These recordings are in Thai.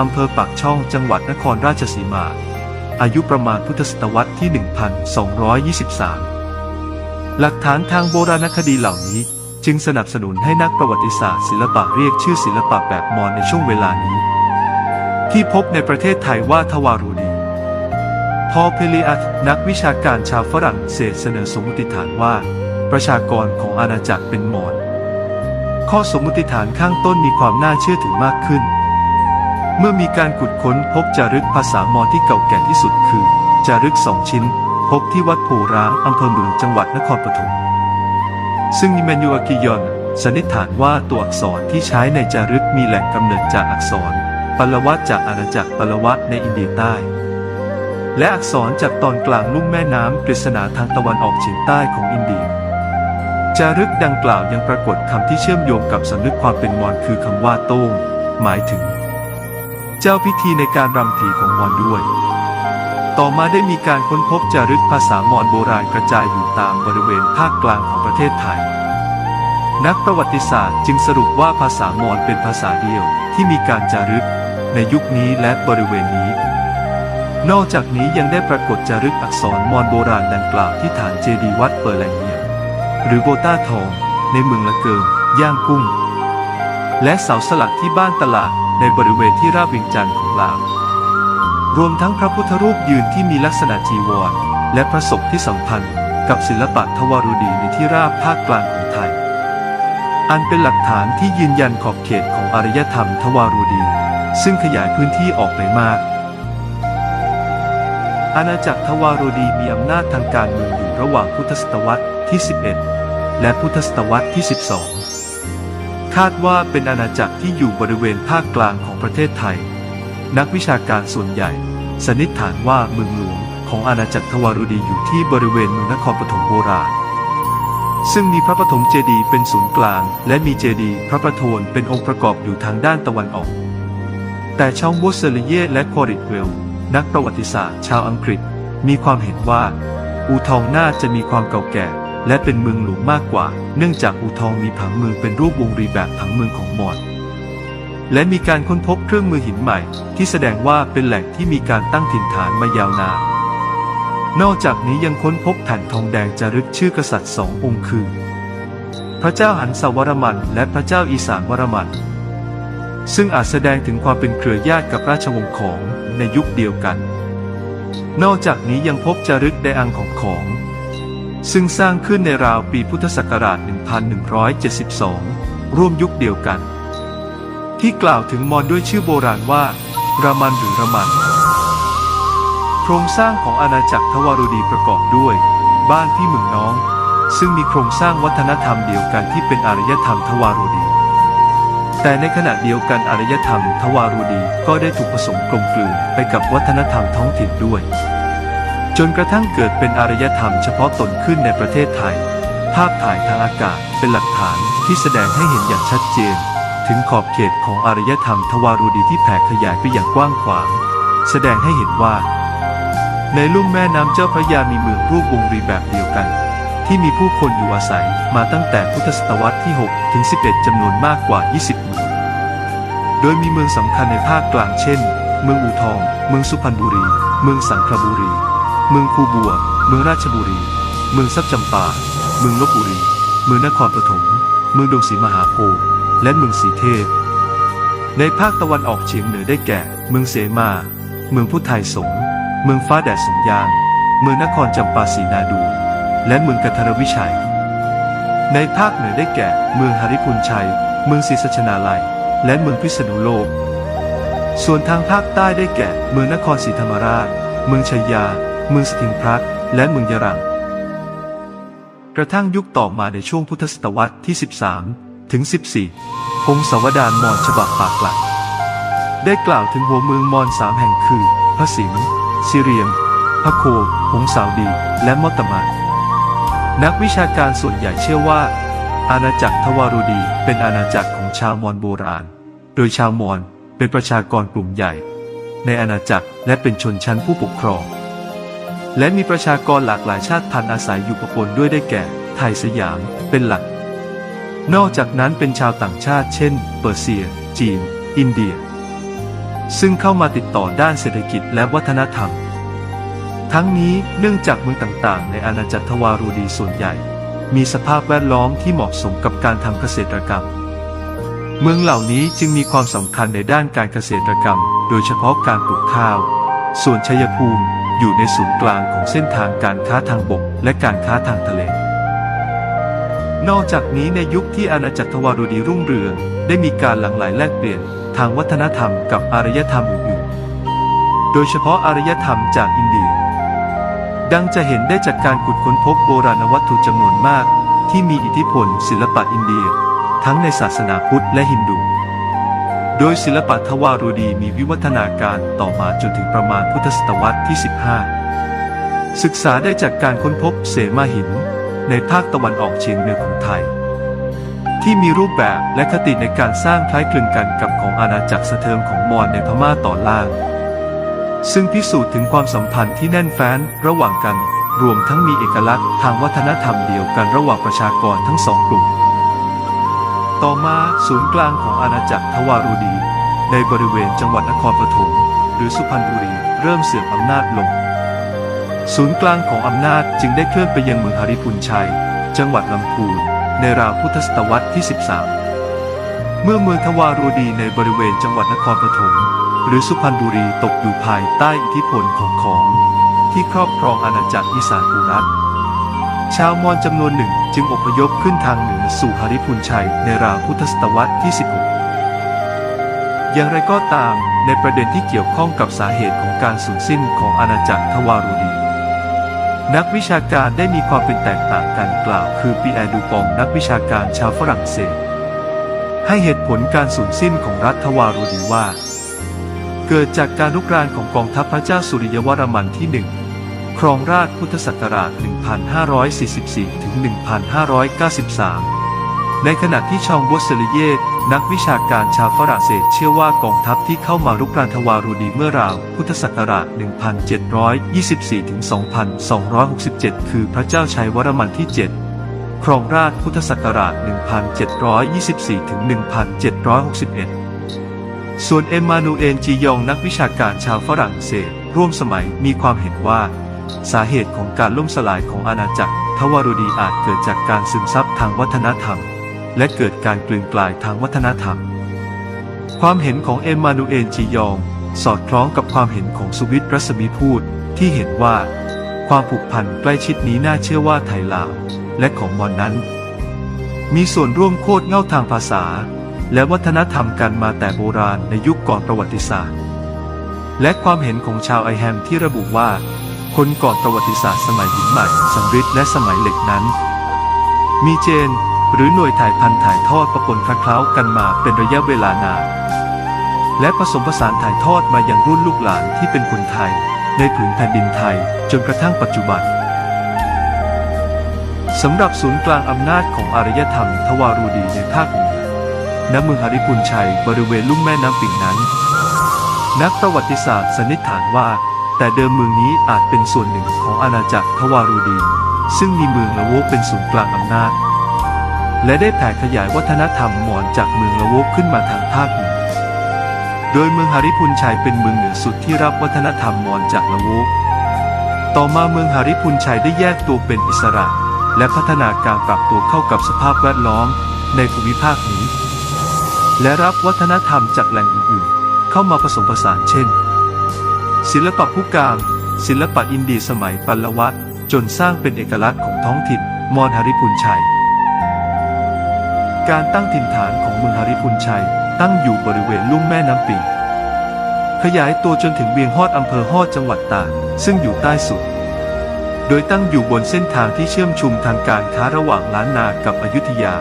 อำเภอปากช่องจังหวัดนครราชสีมา อายุประมาณพุทธศตวรรษที่ 1223 หลักฐานทางโบราณคดีเหล่านี้จึงสนับสนุนให้นักประวัติศาสตร์ศิลปะเรียกชื่อศิลปะแบบมอญในช่วงเวลานี้ ที่พบในประเทศไทยว่าทวารูดีพอเพลีอัตนักวิชาการชาวฝรั่งเศสเสนอสมมติฐานว่า ประชากรของอาณาจักรเป็นมอญข้อสมมติฐานข้างต้นมีความน่าเชื่อถือมากขึ้น เมื่อมีการขุดค้นพบจารึกภาษามอญที่เก่าแก่ที่สุดคือจารึกสองชิ้น พบที่วัดโพร้างอำเภอเมืองจังหวัดนครปฐมซึ่งอิแมนูอากิยอนสันนิษฐานว่าตัวอักษรที่ใช้ในจารึกมีแหล่งกำเนิดจากอักษรปลวัตจากอาณาจักรปลวัตในอินเดียใต้ และอักษรจากตอนกลางลุ่มแม่น้ำกฤษณาทางตะวันออกเฉียงใต้ของอินเดีย จารึกดังกล่าวยังปรากฏคำที่เชื่อมโยงกับสำนึกความเป็นมอญคือคำว่าโต้งหมายถึง เจ้าพิธีในการรำผีของมอญด้วย ต่อมาได้มีการค้นพบจารึกภาษามอญโบราณกระจายอยู่ตามบริเวณภาคกลางของประเทศไทย นักประวัติศาสตร์จึงสรุปว่าภาษามอญเป็นภาษาเดียวที่มีการจารึกในยุคนี้และบริเวณนี้ นอกจากนี้ยังได้ปรากฏจารึกอักษรมอญโบราณดังกล่าวที่ฐานเจดีย์วัดเปอร์แลงเนียมหรือโบต้าทอง ในเมืองละเกิงย่างกุ้ง และเสาสลักที่บ้านตลาดในบริเวณที่ราบเวียงจันทร์ของลาว รวมทั้งพระพุทธรูปยืนที่มีลักษณะจีวร และพระศพที่สัมพันธ์กับศิลปะทวารุดีในที่ราบภาคกลางของไทย อันเป็นหลักฐานที่ยืนยันขอบเขตของอารยธรรมทวารุดี ซึ่งขยายพื้นที่ออกไปมาก อาณาจักรทวารวดีมีอำนาจทางการเมืองอยู่ระหว่างพุทธศตวรรษที่ 11 และพุทธศตวรรษที่ 12 คาดว่าเป็นอาณาจักรที่อยู่บริเวณภาคกลางของประเทศไทย นักวิชาการส่วนใหญ่ สันนิษฐานว่าเมืองหลวงของอาณาจักรทวารวดีอยู่ที่บริเวณเมืองนครปฐมโบราณ ซึ่งมีพระปฐมเจดีย์เป็นศูนย์กลาง และมีเจดีย์พระประโทนเป็นองค์ประกอบอยู่ทางด้านตะวันออก แต่ช่องบูสเซลเยและคอริดเวล นักประวัติศาสตร์ชาวอังกฤษ มีความเห็นว่า อูทองน่าจะมีความเก่าแก่ และเป็นเมืองหลวงมากกว่า เนื่องจากอูทองมีผังเมืองเป็นรูปวงรีแบบผังเมืองของมอญและมีการค้นพบเครื่องมือหินใหม่ ที่แสดงว่าเป็นแหล่งที่มีการตั้งถิ่นฐานมายาวนาน นอกจากนี้ยังค้นพบแผ่นทองแดงจารึกชื่อกษัตริย์สององค์คือ พระเจ้าหันสวรมัน และพระเจ้าอีสานวรมัน ซึ่งอาจแสดงถึงความเป็นเครือญาติกับราชวงศ์ของในยุคเดียวกัน นอกจากนี้ยังพบจารึกไดอังของของ ซึ่งสร้างขึ้นในราวปีพุทธศักราช 1172 ร่วมยุคเดียวกัน ที่กล่าวถึงมอญด้วยชื่อโบราณว่ารามันหรือรามัน โครงสร้างของอาณาจักรทวารวดีประกอบด้วย บ้านพี่เมืองน้อง ซึ่งมีโครงสร้างวัฒนธรรมเดียวกันที่เป็นอารยธรรมทวารวดี แต่ในขณะเดียวกันอารยธรรมทวารุดีก็ได้ถูกผสมกลมกลืนไปกับวัฒนธรรมท้องถิ่นด้วย จนกระทั่งเกิดเป็นอารยธรรมเฉพาะตนขึ้นในประเทศไทย ภาพถ่ายทางอากาศเป็นหลักฐานที่แสดงให้เห็นอย่างชัดเจน ถึงขอบเขตของอารยธรรมทวารุดีที่แผ่ขยายไปอย่างกว้างขวาง แสดงให้เห็นว่า ในลุ่มแม่น้ำเจ้าพระยามีเมืองรูปวงรีแบบเดียวกัน ที่มีผู้คนอยู่อาศัยมาตั้งแต่พุทธศตวรรษที่ 6 ถึง 11 จำนวนมากกว่า 20 เมือง โดยมีเมืองสำคัญในภาคกลางเช่น เมืองอูทอง เมืองสุพรรณบุรี เมืองสังขบุรี เมืองคูบัว เมืองราชบุรี เมืองซับจำปา เมืองลบบุรี เมืองนครปฐม เมืองดงศรีมหาโพธิ์และเมืองสีเทพ ในภาคตะวันออกเฉียงเหนือได้แก่ เมืองเสมา เมืองพุทธไทยสงฆ์เมืองฟ้าแดดสงยาง เมืองนครจำปาสีนาดู และเมืองกัทรวิชัย ในภาคเหนือได้แก่ เมืองหริพุนชัย เมืองศรีสัชนาลัย และเมืองพิษณุโลก ส่วนทางภาคใต้ได้แก่ เมืองนครศรีธรรมราช เมืองชัยยา เมืองสถิงพระและเมืองยะรัง กระทั่งยุคต่อมาในช่วงพุทธศตวรรษที่ 13 ถึง 14 พงศาวดารมอญฉบับปากหลัก ได้กล่าวถึงหัวเมืองมอญสามแห่งคือ พระสิงห์ซิเรียม พระโคหงสาวดี และมอตตมะนักวิชาการส่วนใหญ่เชื่อว่า อาณาจักรทวารุดีเป็นอาณาจักรของชาวมอญโบราณ โดยชาวมอญเป็นประชากรกลุ่มใหญ่ ในอาณาจักรและเป็นชนชั้นผู้ปกครอง และมีประชากรหลากหลายชาติพันธุ์อาศัยอยู่ปะปนด้วยได้แก่ ไทยสยาม เป็นหลัก นอกจากนั้นเป็นชาวต่างชาติ เช่น เปอร์เซีย จีน อินเดีย ซึ่งเข้ามาติดต่อด้านเศรษฐกิจและวัฒนธรรม ทั้งนี้เนื่องจากเมืองต่างๆ ในอาณาจักรทวารูดีส่วนใหญ่ มีสภาพแวดล้อมที่เหมาะสมกับการทำเกษตรกรรม เมืองเหล่านี้จึงมีความสำคัญในด้านการเกษตรกรรม โดยเฉพาะการปลูกข้าว ส่วนชัยภูมิ อยู่ในศูนย์กลางของเส้นทางการค้าทางบกและการค้าทางทะเล นอกจากนี้ในยุคที่อาณาจักรทวารุดีรุ่งเรือง ได้มีการหลั่งไหลแลกเปลี่ยนทางวัฒนธรรมกับอารยธรรมอื่นๆ โดยเฉพาะอารยธรรมจากอินเดีย ดังจะเห็นได้จากการขุดค้นพบโบราณวัตถุจำนวนมาก ที่มีอิทธิพลศิลปะอินเดีย ทั้งในศาสนาพุทธและฮินดู โดยศิลปะทวารุดีมีวิวัฒนาการต่อมาจนถึงประมาณพุทธศตวรรษที่ 15 ศึกษาได้จากการค้นพบเสมาหิน ในภาคตะวันออกเฉียงเหนือของไทย ที่มีรูปแบบและคติในการสร้างคล้ายคลึงกันกับของอาณาจักรสะเทิมของมอญในพม่าต่อล่าง ซึ่งพิสูจน์ถึงความสัมพันธ์ที่แน่นแฟ้นระหว่างกัน รวมทั้งมีเอกลักษณ์ทางวัฒนธรรมเดียวกันระหว่างประชากรทั้งสองกลุ่ม ต่อมาศูนย์กลางของอาณาจักรทวารุดี ในบริเวณจังหวัดนครปฐมหรือสุพรรณบุรีเริ่มเสื่อมอำนาจลง ศูนย์กลางของอำนาจจึงได้เคลื่อนไปยังเมืองหาริพุนชัย จังหวัดลำพูนในราวพุทธศตวรรษที่ 13 เมื่อเมืองทวารุดีในบริเวณจังหวัดนครปฐมหรือสุพรรณบุรีตกอยู่ภายใต้อิทธิพลของของ ที่ครอบครองอาณาจักรอีสานอุรัต ชาวมอญจำนวนหนึ่งจึงอพยพขึ้นทางเหนือสู่หาริพุนชัยในราวพุทธศตวรรษที่ 16 อย่างไรก็ตามในประเด็นที่เกี่ยวข้องกับสาเหตุของการสูญสิ้นของอาณาจักรทวารุดี นักวิชาการได้มีความเป็นแตกต่างกันกล่าว คือปีแอดูปองนักวิชาการชาวฝรั่งเศส ให้เหตุผลการสูญสิ้นของรัฐทวารุดีว่า เกิดจากการลุกรานของกองทัพพระเจ้าสุริยวรมันที่หนึ่ง ครองราชพุทธศักราช 1544 ถึง 1593 ในขณะที่ชองบอสเซลเยตนักวิชาการชาวฝรั่งเศสเชื่อว่ากองทัพที่เข้ามารุกรานทวารุดีเมื่อราวพุทธศักราช 1724 ถึง 2267 คือพระเจ้าชัยวรมันที่ 7 ครองราชพุทธศักราช 1724 ถึง 1761ส่วนเอ็มมานูเอลจียองนักวิชาการชาวฝรั่งเศส ร่วมสมัยมีความเห็นว่า สาเหตุของการล่มสลายของอาณาจักรทวารุดีอาจเกิดจากการซึมซับทางวัฒนธรรม และเกิดการกลืนกลายทางวัฒนธรรม ความเห็นของเอ็มมานูเอลจียอง สอดคล้องกับความเห็นของสุวิทย์รัศมีพูดที่เห็นว่า ความผูกพันใกล้ชิดนี้น่าเชื่อว่าไทยลาวและของมอนนั้น มีส่วนร่วมโคตรเง่าทางภาษา และวัฒนธรรมกันมาแต่โบราณในยุคก่อนประวัติศาสตร์ และความเห็นของชาวไอแฮมที่ระบุว่า คนก่อนประวัติศาสตร์สมัยหินใหม่สำริดและสมัยเหล็กนั้น มีเจน หรือหน่วยถ่ายพันธุ์ถ่ายทอดประปนคล้าวกันมาเป็นระยะเวลานานและผสมผสานถ่ายทอดมาอย่างรุ่นลูกหลานที่เป็นคนไทย ในผืนแผ่นดินไทยจนกระทั่งปัจจุบันสำหรับศูนย์กลางอำนาจของอารยธรรมทวารุดีในภาคเหนือณเมืองหาริพุนชัยบริเวณลุ่มแม่น้ำปิ่งนั้น นักประวัติศาสตร์สันนิษฐานว่า แต่เดิมเมืองนี้อาจเป็นส่วนหนึ่งของอาณาจักรทวารุดี ซึ่งมีเมืองละโวกเป็นศูนย์กลางอำนาจ และได้แผ่ขยายวัฒนธรรมมอญจากเมืองละโวกขึ้นมาทางภาคเหนือ โดยเมืองหาริพุนชัยเป็นเมืองเหนือสุดที่รับวัฒนธรรมมอญจากละโวก ต่อมาเมืองหาริพุนชัยได้แยกตัวเป็นอิสระ และพัฒนาการปรับตัวเข้ากับสภาพแวดล้อมในภูมิภาคนี้ และรับวัฒนธรรมจากแหล่งอื่นๆ เข้ามาผสมผสานเช่น ศิลปะผู้กามศิลปะอินเดียสมัยปัลลวัตจนสร้างเป็นเอกลักษณ์ของท้องถิ่นมอญหาริพุนชัย การตั้งถิ่นฐานของเมืองหาริพุนชัย ตั้งอยู่บริเวณลุ่มแม่น้ำปิงขยายตัวจนถึงเวียงฮอดอำเภอฮอดจังหวัดตากซึ่งอยู่ใต้สุด โดยตั้งอยู่บนเส้นทางที่เชื่อมชุมทางการค้าระหว่างล้านนากับอยุธยา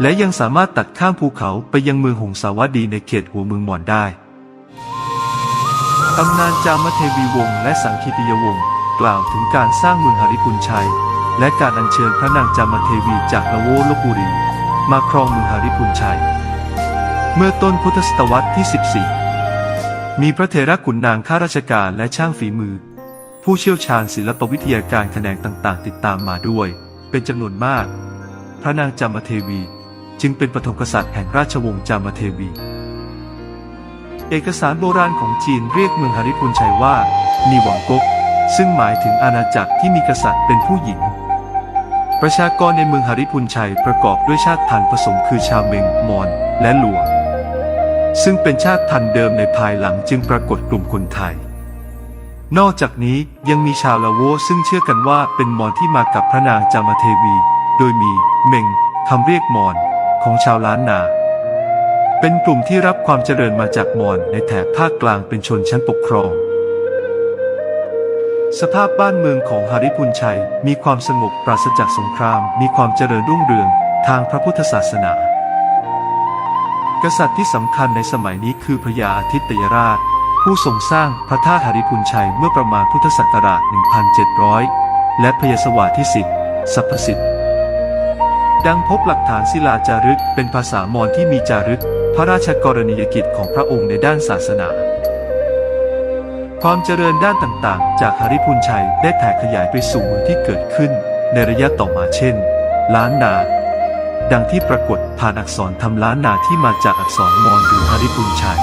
และยังสามารถตัดข้ามภูเขาไปยังเมืองหงสาวดีในเขตหัวเมืองมอนได้ ตำนานจามเทวีวงศ์และสังคีติยวงศ์กล่าวถึงการสร้างเมืองหาริพุนชัย และการอัญเชิญพระนางจามเทวีจากละโวลบุรี มาครองเมืองหาริพุนชัย เมื่อต้นพุทธศตวรรษที่ 14 มีพระเถระขุนนางข้าราชการและช่างฝีมือ ผู้เชี่ยวชาญศิลปวิทยาการแขนงต่างๆ ติดตามมาด้วย เป็นจำนวนมาก พระนางจามเทวี จึงเป็นปฐมกษัตริย์แห่งราชวงศ์จามเทวี เอกสารโบราณของจีนเรียกเมืองหริพุนชัยว่านีหวังกก ซึ่งหมายถึงอาณาจักรที่มีกษัตริย์เป็นผู้หญิง ประชากรในเมืองหริพุนชัยประกอบด้วยชาติพันธุ์ผสมคือชาวเมง มอญ และหลวง ซึ่งเป็นชาติพันธุ์เดิมในภายหลังจึงปรากฏกลุ่มคนไทย นอกจากนี้ยังมีชาวลาโวซึ่งเชื่อกันว่าเป็นมอญที่มากับพระนางจามเทวี โดยมีเมงคำเรียกมอญของชาวล้านนา เป็นกลุ่มที่รับความเจริญมาจากมอญในแถบภาคกลางเป็นชนชั้นปกครอง สภาพบ้านเมืองของหริพุนชัยมีความสงบปราศจากสงคราม มีความเจริญรุ่งเรืองทางพระพุทธศาสนา กษัตริย์ที่สำคัญในสมัยนี้คือพระยาอาทิตยราช ผู้ทรงสร้างพระธาตุหริพุนชัยเมื่อประมาณพุทธศักราช 1700 และพระยศวรรษที่10สัพพสิทธิ์ดังพบหลักฐานศิลาจารึกเป็นภาษามอญที่มีจารึก พระราชกรณียกิจของพระองค์ในด้านศาสนา ความเจริญด้านต่างๆ จากหริพุนชัยได้แผ่ขยายไปสู่เมืองที่เกิดขึ้น ในระยะต่อมาเช่น ล้านนา ดังที่ปรากฏผ่านอักษรทำล้านนาที่มาจากอักษรมอญหรือหริพุนชัย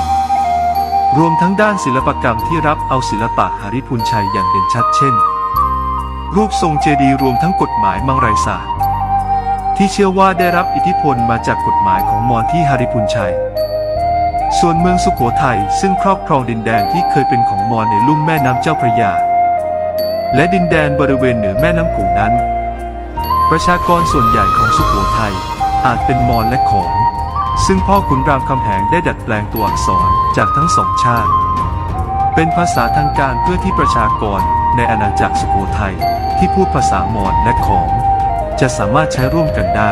รวมทั้งด้านศิลปกรรมที่รับเอาศิลปะหริพุนชัยอย่างเด่นชัดเช่น รูปทรงเจดีย์รวมทั้งกฎหมายมังไรศาสตร์ ที่เชื่อว่าได้รับอิทธิพลมาจากกฎหมายของมอญที่หริพุนชัย ส่วนเมืองสุโขทัยซึ่งครอบครองดินแดนที่เคยเป็นของมอญในลุ่มแม่น้ำเจ้าพระยา และดินแดนบริเวณเหนือแม่น้ำโขงนั้น ประชากรส่วนใหญ่ของสุโขทัยอาจเป็นมอญและขอมซึ่งพ่อขุนรามคำแหงได้ดัดแปลงตัวอักษรจากทั้งสองชาติ เป็นภาษาทางการเพื่อที่ประชากรในอาณาจักรสุโขทัยที่พูดภาษามอญและขอม จะสามารถใช้ร่วมกันได้